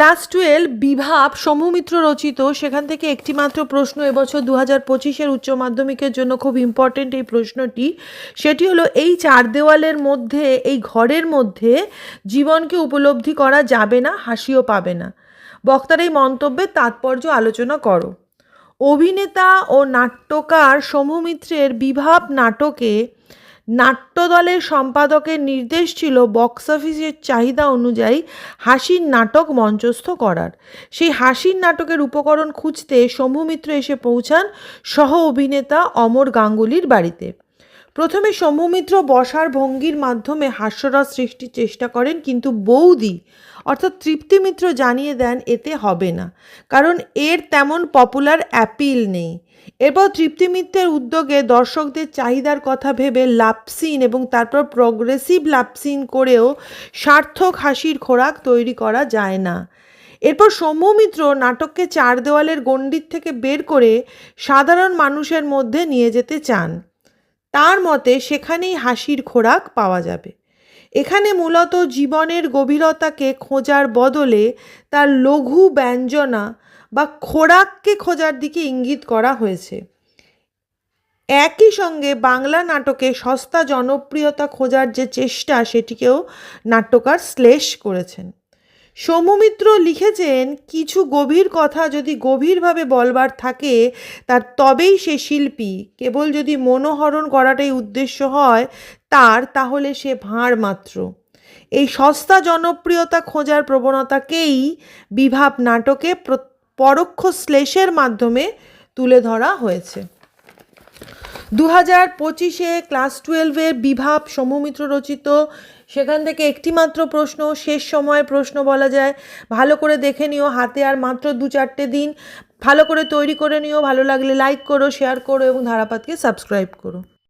Class twelve Bibhab সমুমিত্র রচিত। সেখান থেকে একটি মাত্র প্রশ্ন এবছর দু হাজার পঁচিশের উচ্চ মাধ্যমিকের জন্য খুব ইম্পর্টেন্ট এই প্রশ্নটি। সেটি হলো, এই চার দেওয়ালের মধ্যে, এই ঘরের মধ্যে জীবনকে উপলব্ধি করা যাবে না, হাসিও পাবে না। বক্তার এই মন্তব্যের তাৎপর্য আলোচনা করো। অভিনেতা ও নাট্যকার সমুমিত্রের বিভাব নাটকে নাট্যদলের সম্পাদকের নির্দেশ ছিল বক্স অফিসের চাহিদা অনুযায়ী হাসির নাটক মঞ্চস্থ করার। সেই হাসির নাটকের উপকরণ খুঁজতে শম্ভু মিত্র এসে পৌঁছান সহ অভিনেতা অমর গাঙ্গুলির বাড়িতে। প্রথমে শম্ভুমিত্র বসার ভঙ্গির মাধ্যমে হাস্যরস সৃষ্টির চেষ্টা করেন, কিন্তু বৌদি, অর্থাৎ তৃপ্তিমিত্র জানিয়ে দেন এতে হবে না, কারণ এর তেমন পপুলার অ্যাপিল নেই। এরপর তৃপ্তিমিত্রের উদ্যোগে দর্শকদের চাহিদার কথা ভেবে লাপসিন এবং তারপর প্রগ্রেসিভ লাপসিন করেও সার্থক হাসির খোরাক তৈরি করা যায় না। এরপর সৌম্যমিত্র নাটককে চার দেওয়ালের গণ্ডির থেকে বের করে সাধারণ মানুষের মধ্যে নিয়ে যেতে চান। তার মতে সেখানেই হাসির খোরাক পাওয়া যাবে। এখানে মূলত জীবনের গভীরতাকে খোঁজার বদলে তার লঘু ব্যঞ্জনা বা খোরাককে খোঁজার দিকে ইঙ্গিত করা হয়েছে। একই সঙ্গে বাংলা নাটকে সস্তা জনপ্রিয়তা খোঁজার যে চেষ্টা, সেটিকেও নাট্যকার শ্লেষ করেছেন। সৌম্যমিত্র লিখেছেন, কিছু গভীর কথা যদি গভীরভাবে বলবার থাকে, তার তবেই সে শিল্পী। কেবল যদি মনোহরণ করাটাই উদ্দেশ্য হয়, তার তাহলে সে ভাঁড় মাত্র। এই সস্তা জনপ্রিয়তা খোঁজার প্রবণতাকেই বিভাব নাটকে প্র- পরোক্ষ শ্লেষের মাধ্যমে তুলে ধরা হয়েছে। দু হাজার পঁচিশে ক্লাস টুয়েলভের বিভাব সমমিত্র রচিত। সেখান থেকে একটি মাত্র প্রশ্ন, শেষ সময়ে প্রশ্ন বলা যায়। ভালো করে দেখে নিও, হাতে আর মাত্র দু চারটে দিন। ভালো করে তৈরি করে নিও, ভালো লাগলে লাইক করো শেয়ার করো এবং ধারাপাতকে সাবস্ক্রাইব করো।